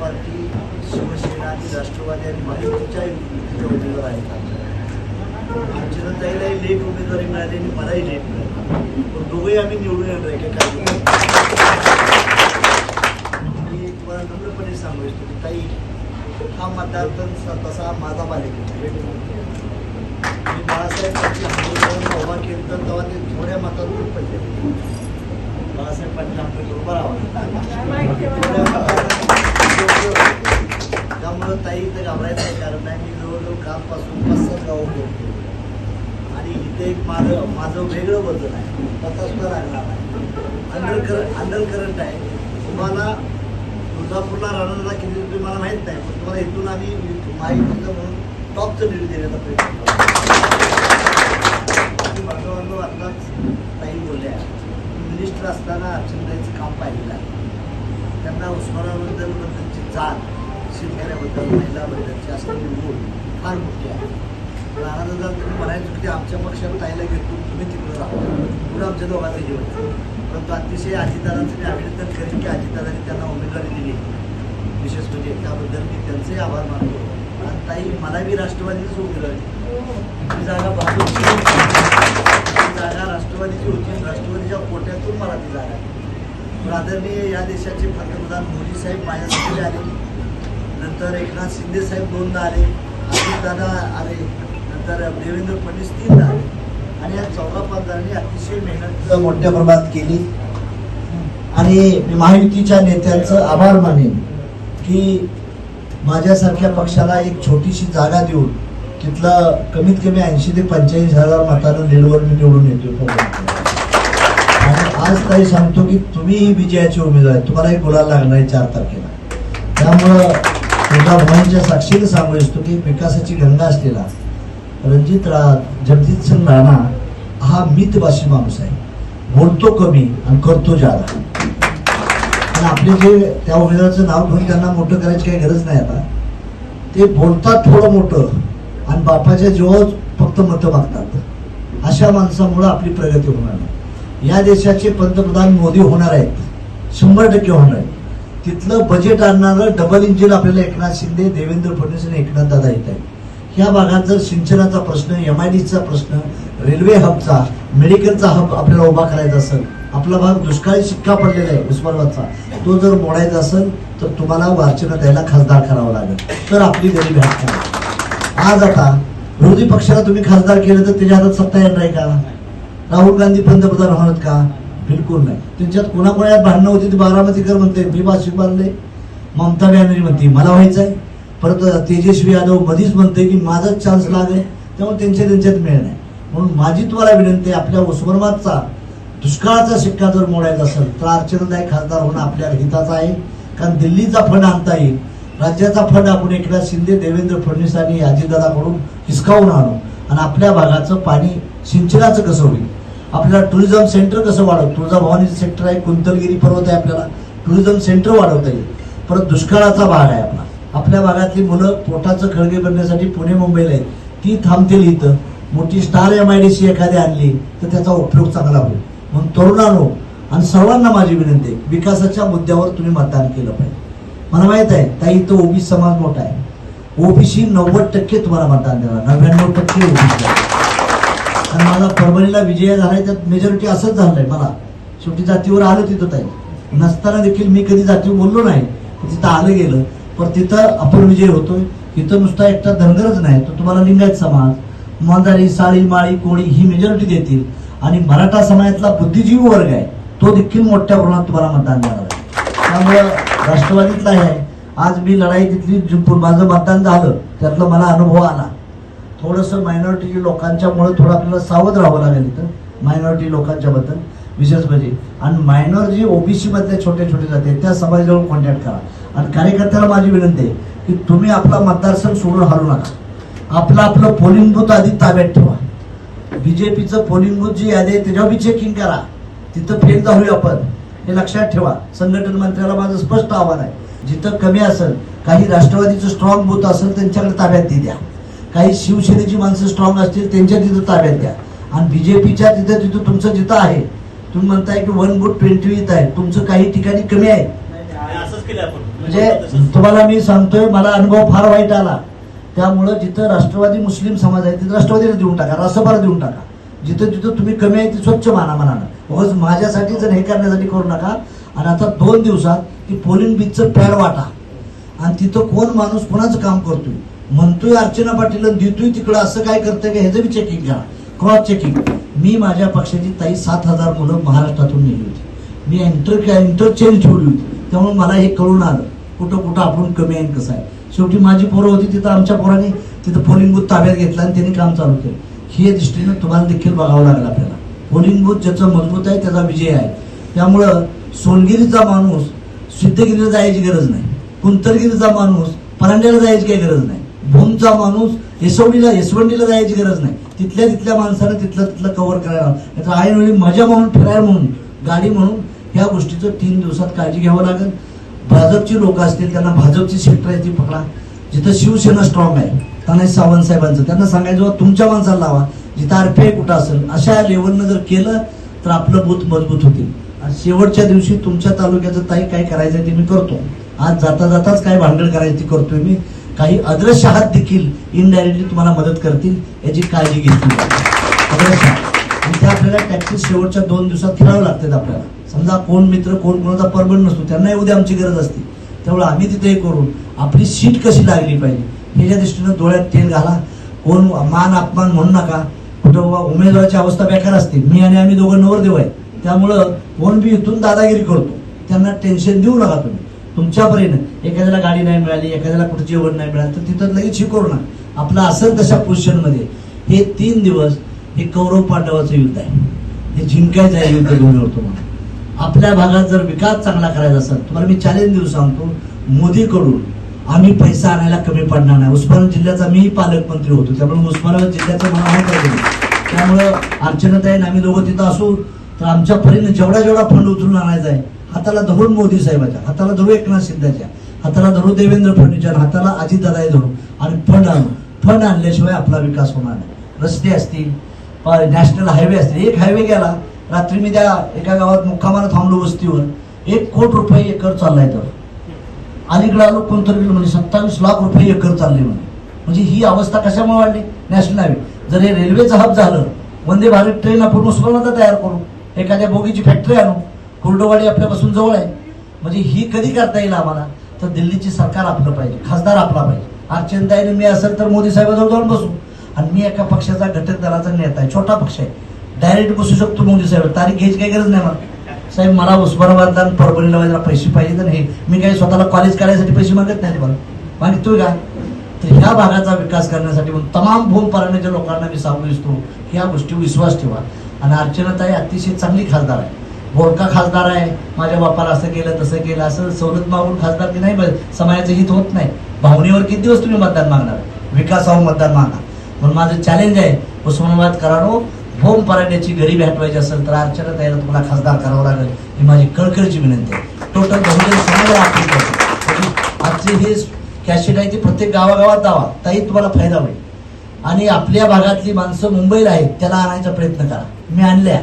Party Shiv Sena आणि राष्ट्रवादी आणि महायुतीच्या युतीचे उमेदवार आहेत. आमच्याकडे अर्चनाताईलाही लेट उमेदवारी मिळाली आणि मलाही लेट मिळाली. पण दोघंही आम्ही निवडून येणार आहे काय? मी तुम्हाला नम्रपणे सांगू इच्छितो की ताई हा मतदारसंघ तसा माझा आहे. मी बाळासाहेब पाटील आंबेडकरांना उभा केलं तर तेव्हा ते थोड्या मतातून पडले. बाळासाहेब पाटील आंबेडकर उभा राहा त्यामुळं ताई इथं घाबरायचं काही कारण नाही मी जवळजवळ कालपासून पाच सात गाव फिरतो आणि इथे एक माझं माझं वेगळं बदल आहे. पत्ता सुद्धा लागणार आहे अंडर करंट अंडर करंट आहे. तुम्हाला तुळजापूरला राहणारा किती रुपये मला माहीत नाही पण तुम्हाला इथून आम्ही माहिती म्हणून टॉपचं लीड देण्याचा प्रयत्न करतो. बांधवांनो आत्ताच ताई बोलल्या मिनिस्टर असताना अर्चनताईचं काम पाहिलेलं आहे. त्यांना उस्मानाबद्दल बद्दलची जात शेतकऱ्याबद्दल महिलाबद्दलची असलेली ओढ फार मोठी आहे. पण आता जर तुम्ही म्हणायचं की आमच्या पक्षात ताईला घेतो तुम्ही तिकडे राहा. पुढं आमच्या दोघांचं जीवन परंतु अतिशय अजितदादांचं मी अभिनंदन करेन की अजितदादांनी त्यांना उमेदवारी दिली. विशेष म्हणजे त्याबद्दल मी त्यांचेही आभार मानतो. आणि ताई मला बी राष्ट्रवादीच उमेदवारी जागा भाजपची जागा राष्ट्रवादीची होती. राष्ट्रवादीच्या कोट्यातून मला ती जागा प्राधान्य या देशाचे पंतप्रधान मोदी साहेब माझ्यासाठी आले. नंतर एकनाथ शिंदे साहेब दोनदा आले. अजितदादा आले. नंतर देवेंद्र फडणवीस तीनदा आले. आणि या चौदा पाच अतिशय मेहनत मोठ्या प्रमाणात केली. आणि मी महायुतीच्या नेत्यांचं आभार मानेन की माझ्यासारख्या पक्षाला एक छोटीशी जागा देऊन तिथलं कमीत कमी ऐंशी ते पंच्याऐंशी हजार मतानं लीडवर मी निवडून येतो आज काही सांगतो की तुम्ही विजयाचे उमेदवार आहे तुम्हाला एक गुलाल लागणार आहे चार तारखेला. त्यामुळं तुझ्या भावांच्या साक्षीने सांगू इच्छितो की विकासाची गंगा असलेला रणजित रा जगजित सिंग राणा हा मितभाषी माणूस आहे. बोलतो कमी आणि करतो जादा. आणि आपले जे त्या उमेदवाराचं नाव घेऊन त्यांना मोठं करायची काही गरज नाही आता. ते बोलतात थोडं मोठं आणि बापाच्या जीवावर फक्त मतं मागतात. अशा माणसामुळं आपली प्रगती होणार नाही. या देशाचे पंतप्रधान मोदी होणार आहेत. शंभर टक्के होणार आहेत. तिथलं बजेट आणणारं डबल इंजिन आपल्याला एकनाथ शिंदे देवेंद्र फडणवीस आणि एकनाथ दादा येत आहेत. ह्या भागात जर सिंचनाचा प्रश्न एम आय डीचा प्रश्न रेल्वे हबचा मेडिकलचा हब आपल्याला उभा करायचा असेल आपला भाग दुष्काळी शिक्का पडलेला आहे उस्मानाबादचा तो जर मोडायचा असेल तर तुम्हाला वारचीनं द्यायला खासदार करावं लागेल. तर आपली गरीबी हटणार आज आता विरोधी पक्षाला तुम्ही खासदार केलं तर त्याच्या हातात सत्ता येणार आहे का? राहुल गांधी पंतप्रधान होणार का? बिलकुल नाही. त्यांच्यात कोणाकोणा भांडणं होती ती बारामतीकर म्हणते मी भाषिक बांधले ममता बॅनर्जी म्हणते मला व्हायचं आहे परत तेजस्वी यादव मधीच म्हणते की माझाच चान्स लागे त्यामुळे त्यांच्या त्यांच्यात मिळ नाही. म्हणून माझी तुम्हाला विनंती आहे आपल्या उस्मानाबादचा दुष्काळाचा शिक्का जर मोडायचा असेल तर अर्चनादायी खासदार होणं आपल्या हिताचं आहे. कारण दिल्लीचा फंड आणता येईल. राज्याचा फंड आपण एकनाथ शिंदे देवेंद्र फडणवीस आणि अजितदादाकडून हिसकावून आणू. आणि आपल्या भागाचं पाणी सिंचनाचं कसं होईल? आपल्याला टुरिझम सेंटर कसं वाढवतं? तुळजाभवानीचं सेक्टर आहे कुंतलगिरी पर्वत आहे आपल्याला. टुरिझम सेंटर वाढवता येईल. परत दुष्काळाचा भाग आहे आपला. आपल्या भागातली मुलं पोटाचं खळगे बनण्यासाठी पुणे मुंबईला आहेत. ती थांबतील इथं. मोठी star M I D C एखादी आणली तर त्याचा उपयोग चांगला होईल. म्हणून तरुणांनो आणि सर्वांना माझी विनंती आहे विकासाच्या मुद्द्यावर तुम्ही मतदान केलं पाहिजे. मला माहीत आहे ताई इथं ओबीसी समाज मोठा आहे. ओबीसी नव्वद टक्के तुम्हाला मतदान देणार. नव्याण्णव टक्के ओबीसी आणि माझा परभणीला विजय झालाय त्यात मेजॉरिटी असंच झालंय मला. शेवटी जातीवर आलं तिथं ताई. नसताना देखील मी कधी जातीवर बोललो नाही तिथं आलं गेलं. पण तिथं आपण विजय होतोय. तिथं नुसता एकटा धनगरच नाही तर तुम्हाला लिंगायत समाज मांजारी साळी माळी कोळी ही मेजॉरिटी देतील. आणि मराठा समाजातला बुद्धिजीवी वर्ग आहे तो देखील मोठ्या प्रमाणात तुम्हाला मतदान देणार आहे. त्यामुळं राष्ट्रवादीतला आहे. आज मी लढाई तिथली माझं मतदान झालं त्यातला मला अनुभव आला. थोडंसं मायनॉरिटी लोकांच्यामुळे थोडं आपल्याला सावध राहावं लागेल इथं मायनॉरिटी लोकांच्या बद्दल विशेष म्हणजे. आणि मायनॉर जे ओबीसी मधले छोटे छोटे जाते त्या समाजाजवळ कॉन्टॅक्ट करा. आणि कार्यकर्त्याला माझी विनंती आहे की तुम्ही आपला मतदारसंघ सोडून हलू नका. आपलं आपलं पोलिंग बूथ आधी ताब्यात ठेवा. बीजेपीचं पोलिंग बूथ जी यादी आहे त्याच्यावर बी चेकिंग करा. तिथं फेल जाऊया आपण. हे लक्षात ठेवा. संघटन मंत्र्याला माझं स्पष्ट आव्हान आहे. जिथं कमी असेल काही राष्ट्रवादीचं स्ट्रॉंग बूथ असेल त्यांच्याकडे ताब्यात दे द्या. काही शिवसेनेची माणसं स्ट्रॉंग असतील त्यांच्या तिथं ताब्यात द्या आणि बीजेपीच्या तिथं तिथं तुमचं जिथं आहे तुम्ही म्हणताय की वन बुट ट्वेंटी विथ आहे तुमचं काही ठिकाणी कमी आहे. आणि असंच केलं आपण. म्हणजे. तुम्हाला मी सांगतोय मला अनुभव फार वाईट आला. त्यामुळं जिथं राष्ट्रवादी मुस्लिम समाज आहे तिथं राष्ट्रवादीला देऊन टाका रासभार देऊन टाका. जिथं जिथं तुम्ही कमी आहे ती स्वच्छ माना मनानं उगाच माझ्यासाठी जर हे करण्यासाठी करू नका आणि आता दोन दिवसात ती पोलिंग बीचचं पॅड वाटा. आणि तिथं कोण माणूस कोणाचं काम करतोय? म्हणतोय अर्चना पाटील देतोय तिकडं असं काय करतंय का? ह्याचं बी चेकिंग घ्या. क्रॉस चेकिंग मी माझ्या पक्षाची ताई सात हजार मुलं महाराष्ट्रातून नेली होती. मी इंटर इंटरचेंज ठेवली होती. त्यामुळे मला हे कळून आलं. कुठं कुठं आपण कमी आहे आणि कसं आहे. शेवटी माझी पोरं होती तिथं आमच्या पोरांनी तिथं पोलिंग बूथ ताब्यात घेतला आणि त्यांनी काम चालू केलं. हे दृष्टीनं तुम्हाला देखील बघावं लागेल आपल्याला. पोलिंग बूथ ज्याचं मजबूत आहे त्याचा विजय आहे. त्यामुळं सोनगिरीचा माणूस सिद्धगिरीला जायची गरज नाही. कुंतरगिरीचा माणूस परांड्याला जायची काही गरज नाही. भूमचा माणूस येसवडीला येसवंडीला जायची गरज नाही. तिथल्या तिथल्या माणसानं तिथलं तिथलं कव्हर करायला त्याचा ऐनवेळी मजा म्हणून फिरायला म्हणून गाडी म्हणून ह्या गोष्टीचं तीन दिवसात काळजी घ्यावं लागेल. भाजपची लोक असतील त्यांना भाजपची सेक्टर आहे ती पकडा. जिथं शिवसेना स्ट्रॉंग आहे तानाजी सावंत साहेबांचं. त्यांना सांगायचं "बाबा, तुमच्या माणसाला लावा. जिथं आरपीआय कुठं असेल अशा लेवलनं जर केलं तर आपलं बूथ मजबूत होतील. आणि शेवटच्या दिवशी तुमच्या तालुक्याचं ताई काय करायचं ते मी करतो. आज जाता जाताच काय भांडण करायचं ते करतोय मी. काही अदृश्य हात देखील इनडायरेक्टली तुम्हाला मदत करतील याची काळजी घेतली अदृश्य आणि त्या आपल्याला टॅक्सीस शेवटच्या दोन दिवसात फिरावं लागतात आपल्याला. समजा कोण मित्र कोण कोणाचा परमनंट नसतो त्यांना उद्या आमची गरज असते. त्यामुळे आम्ही तिथे हे करून आपली सीट कशी लागली पाहिजे ह्याच्या दृष्टीनं डोळ्यात तेल घाला. कोण मान अपमान म्हणू नका. कुठं बाबा उमेदवाराची अवस्था बेकार असते. मी आणि आम्ही दोघं नवरदेव आहे त्यामुळं कोण बी इथून दादागिरी करतो. त्यांना टेन्शन देऊ नका तुम्ही. तुमच्यापर्यंत. एखाद्याला गाडी नाही मिळाली एखाद्याला कुठं जेवण नाही मिळालं तर तिथं लगेच शिकवणार आपलं असेल तशा पोझिशनमध्ये. हे तीन दिवस हे कौरव पांडवाचं युद्ध आहे. हे जिंकायचं आहे युद्ध दोन्हीवर तुम्हाला. आपल्या भागात जर विकास चांगला करायचा असेल तुम्हाला मी चॅलेंज देऊ सांगतो मोदीकडून आम्ही पैसा आणायला कमी पडणार नाही. उस्मानाबाद जिल्ह्याचा मीही पालकमंत्री होतो त्यामुळे उस्मानाबाद जिल्ह्याचं मला माहीत आहे त्यामुळं अर्चनाताईन आम्ही दोघं तिथं असू तर आमच्या जेवढा जेवढा फंड उचलून आणायचा आहे हाताला धरून मोदी साहेबाच्या हाताला धरू एकनाथ शिंदेच्या हाताला धरू देवेंद्र फडणवीसच्या हाताला अजितदादा धरू आणि फंड आणू. फंड आणल्याशिवाय आपला विकास होणार नाही. रस्ते असतील नॅशनल हायवे असतील. एक हायवे गेला रात्री मी त्या एका गावात मुक्कामाला थांबलो वस्तीवर. एक कोट रुपये एकर चाललाय तर. अलीकडे आलो कोणतरी म्हणजे सत्तावीस लाख रुपये एकर चालले म्हणे. म्हणजे ही अवस्था कशामुळे वाढली? National highway. जर हे रेल्वेचं हब झालं वंदे भारत ट्रेन आपण उस्मानाबाद तयार करू एखाद्या बोगीची फॅक्टरी आणू कुर्डोवाडी आपल्यापासून जवळ आहे. म्हणजे ही कधी करता येईल आम्हाला? तर दिल्लीची सरकार आपलं पाहिजे. खासदार आपला पाहिजे. अर्चनताईने मी असेल तर मोदी साहेबाजवळ जाऊन बसू. आणि मी एका पक्षाचा घटक दलाचा नेता आहे. छोटा पक्ष आहे. डायरेक्ट बसू शकतो मोदी साहेब. तारीख घ्यायची काही गरज नाही मला. साहेब मला उस्मानाबादला परभणीला व्हायला पैसे पाहिजे तर हे मी काही स्वतःला कॉलेज करायसाठी पैसे मागत नाही मला. मागितोय का? तर ह्या भागाचा विकास करण्यासाठी म्हणून तमाम भूम लोकांना मी सांगू इच्छितो. ह्या गोष्टी विश्वास ठेवा. आणि अर्चनाताई अतिशय चांगली खासदार आहे. बोडका खासदार आहे माझ्या बापाला असं केलं तसं केलं असं सवलत मागून खासदार की नाही समाजाचं हित होत नाही. भावनेवर किती दिवस तुम्ही मतदान मागणार? विकासावर मतदान मागणार. म्हणून माझं चॅलेंज आहे उस्मानाबाद कराडो होम पराड्याची गरीबी हटवायची असेल तर अर्चना तयार तुम्हाला खासदार करावं लागेल ही माझी कळकळीची विनंती आहे. टोटल बहुजन समाजाला आपली आजची हे कॅशेट आहे ती प्रत्येक गावागावात दावा. ताई तुम्हाला फायदा होईल. आणि आपल्या भागातली माणसं मुंबईला आहेत त्याला आणायचा प्रयत्न करा. मी आणल्या.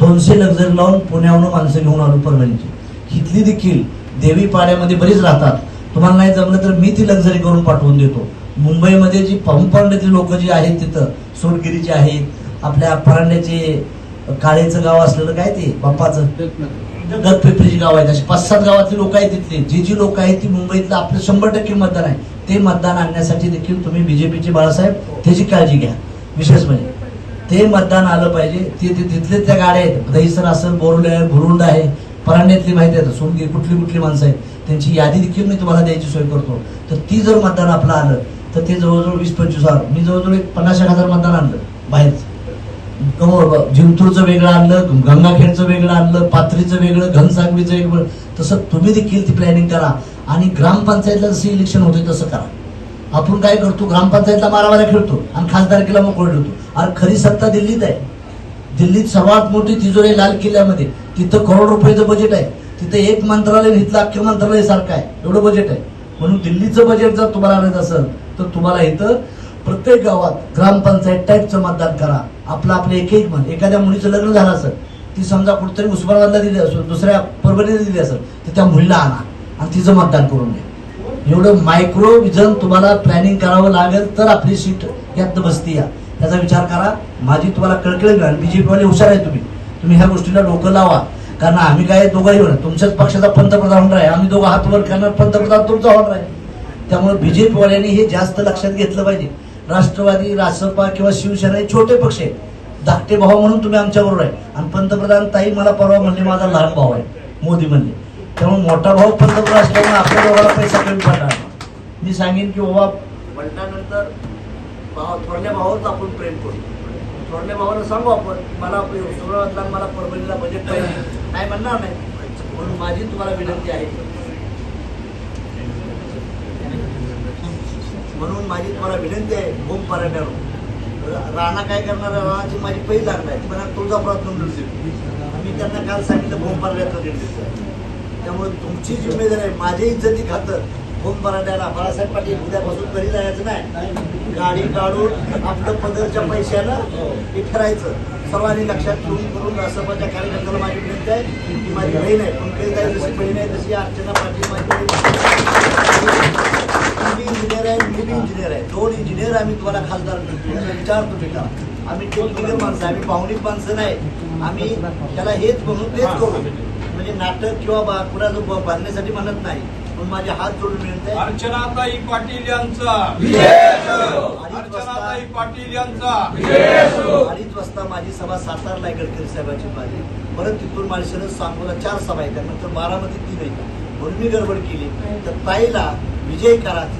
दोनशे लक्झरी लावून पुण्याहून माणसं घेऊन आलो परभणीची इथली देखील देवी पाड्यामध्ये बरीच राहतात. तुम्हाला नाही जमलं तर मी ती लक्झरी करून पाठवून देतो. मुंबईमध्ये जी पंपांड्यातली लोक जी आहेत तिथं सोनगिरीची आहेत आपल्या परांड्याचे काळेचं गाव असलेलं काय ते बाप्पाचं? गतपेपरीची गाव आहेत. अशी पाच सात गावातली लोक आहेत तिथले. जी जी लोक आहेत ती मुंबईतलं आपलं शंभर टक्के मतदान आहे. ते मतदान आणण्यासाठी देखील तुम्ही बीजेपीचे बाळासाहेब त्याची काळजी घ्या. विशेष म्हणजे ते मतदान आलं पाहिजे. ते ते तिथले त्या गाड्या आहेत. दहीसर असेल बोरुले आहे भुरुंड आहे परांड्यातली माहिती आहे सोनगी कुठली कुठली माणसं आहेत. त्यांची यादी देखील मी तुम्हाला द्यायची सोय करतो. तर ती जर मतदान आपलं आलं तर ते जवळजवळ वीस पंचवीस हजार. मी जवळजवळ एक पन्नास एक हजार मतदान आणलं बाहेरचं. हो, हो, जिंतूरचं वेगळं आणलं गंगाखेडचं वेगळं आणलं पाथरीचं वेगळं घनसांगवीचं वेगळं. तसं तुम्ही देखील ती प्लॅनिंग करा. आणि ग्रामपंचायतला जसं इलेक्शन होते तसं करा. आपण काय करतो? ग्रामपंचायतला मारामाऱ्या खेळतो आणि खासदारकीला मोकळ ठेवतो. अरे खरी सत्ता दिल्लीत आहे. दिल्लीत सर्वात मोठी तिजोरी लाल किल्ल्यामध्ये तिथं करोड रुपयाचं बजेट आहे. तिथं एक मंत्रालय घेतलं इथलं अख्खे मंत्रालय सारखं आहे. एवढं बजेट आहे. म्हणून दिल्लीचं बजेट जर तुम्हाला आणायचं असेल तर तुम्हाला इथं प्रत्येक गावात ग्रामपंचायत टाईपचं मतदान करा. आपलं आपलं एक एक मन एखाद्या मुलीचं लग्न झालं असेल ती समजा कुठेतरी उस्मानाबादला दिली असेल दुसऱ्या परभणीला दिली असेल तर त्या मुलीला आणा आणि तिचं मतदान करून घ्या. एवढं मायक्रो विजन तुम्हाला प्लॅनिंग करावं लागेल तर आपली सीट यात बसती या. त्याचा विचार करा. माझी तुम्हाला कळकळी आणि बीजेपीवाले हुशार आहे तुम्ही. तुम्ही ह्या गोष्टीला डोकं लावा. कारण आम्ही काय दोघंही होणार. तुमच्याच पक्षाचा पंतप्रधान होणार आहे. आम्ही दोघं हात वर करणार. पंतप्रधान तुमचा होणार आहे. त्यामुळे बीजेपीवाल्यांनी हे जास्त लक्षात घेतलं पाहिजे. राष्ट्रवादी रासपा किंवा शिवसेना हे छोटे पक्ष आहे धाकटे भाऊ म्हणून तुम्ही आमच्याबरोबर आहे. आणि पंतप्रधान ताई मला परवा म्हणले माझा लहान भाऊ आहे. मोदी म्हणले. त्यामुळे मोठा भाऊ पंतप्रधान असल्यामुळे आपल्या दोघांना पैसा कमी पडणार. मी सांगेन की बाबा म्हणल्यानंतर भाव थोरल्या भावाच आपण प्रेम करू. थोरल्या भावाला सांगू आपण मला सुरुवातला मला परभणीला बजेट पाहिजे नाही म्हणणार नाही. म्हणून माझी तुम्हाला विनंती आहे. म्हणून माझी तुम्हाला विनंती आहे भूम पराठ्यावर राणा काय करणार आहे? राणाची माझी पहिली लागणार आहे. ती म्हणा तुळजापुरात नोंदणी देऊ. मी त्यांना काल सांगितलं भूम पराठ्याचं त्यामुळे तुमची जिम्मेदारी आहे. माझ्या इज्जती खातर फोन मराठ्याला बाळासाहेब पाटील उद्यापासून घरी जायचं नाही. गाडी काढून आपलं पदरच्या पैशानं हे करायचं. सर्वांनी लक्षात ठेवून करून राष्ट्रपतीच्या कार्यकर्त्याला माझी विनंती आहे. की माझी बहीण आहे. पंकजताई जशी बहीण आहे तशी अर्चना पाटील माझी इंजिनियर आहे. मी बी इंजिनियर आहे. दोन इंजिनियर आम्ही तुम्हाला खासदार विचार तुम्ही का आम्ही टेक्निकल माणसं आहे, आम्ही भावनिक माणसं नाही. आम्ही त्याला हेच म्हणून तेच करू. म्हणजे नाटक किंवा ब- बांधण्यासाठी म्हणत नाही. पण माझे हात जोडून मिळत आहे. अर्चनाताई पाटील यांचा. अर्चनाताई पाटील यांचा. अडीच वाजता माझी सभा सातारला आहे गडकरी साहेबांची माझी. परत तिथून माझी सांगोला चार सभा आहेत. त्यानंतर बारामती तीन आहेत. म्हणून मी गडबड केली. तर ताईला विजय करा.